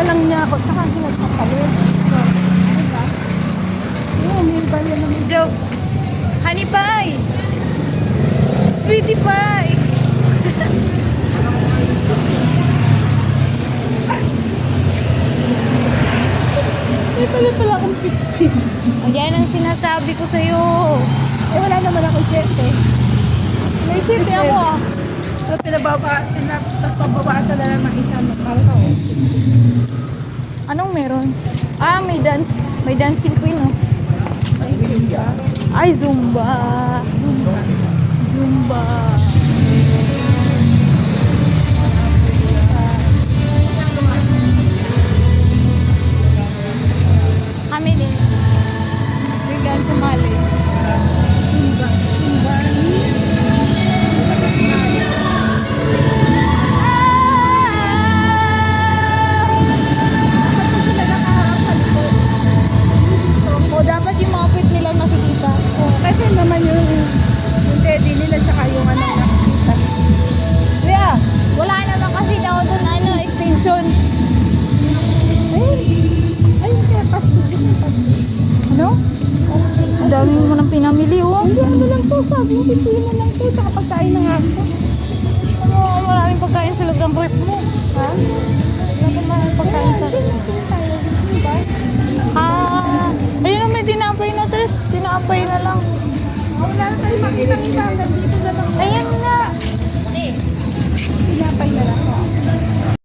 na lang niya ako, tsaka siya nagpapalit. Diba? Oo, may balya naman. Joke. Honey pie. Sweetie pie. May pala pala akong 50. Ayan ang sinasabi ko sa'yo. Eh, wala naman akong 7. May shit ako ah. So, pinababa, pinapababasa na lang ng isa mo. Para ka, oh. Anong meron? Ah, may dance. May dancing queen oh. Ay. Ay, Zumba. Zumba. Dami mo nang pinamili, oh. Hindi, ano lang to, sabi mo, pipili na lang to, tsaka pagkain na nga ako. Ano, maraming pagkain sa loob ng rep mo. Ha? Wala maraming pagkain sa. Diba? Ah, ayun na may tinapay na, Tres. Tinapay na lang. Wala na tayo makita ng isa hanggang dito.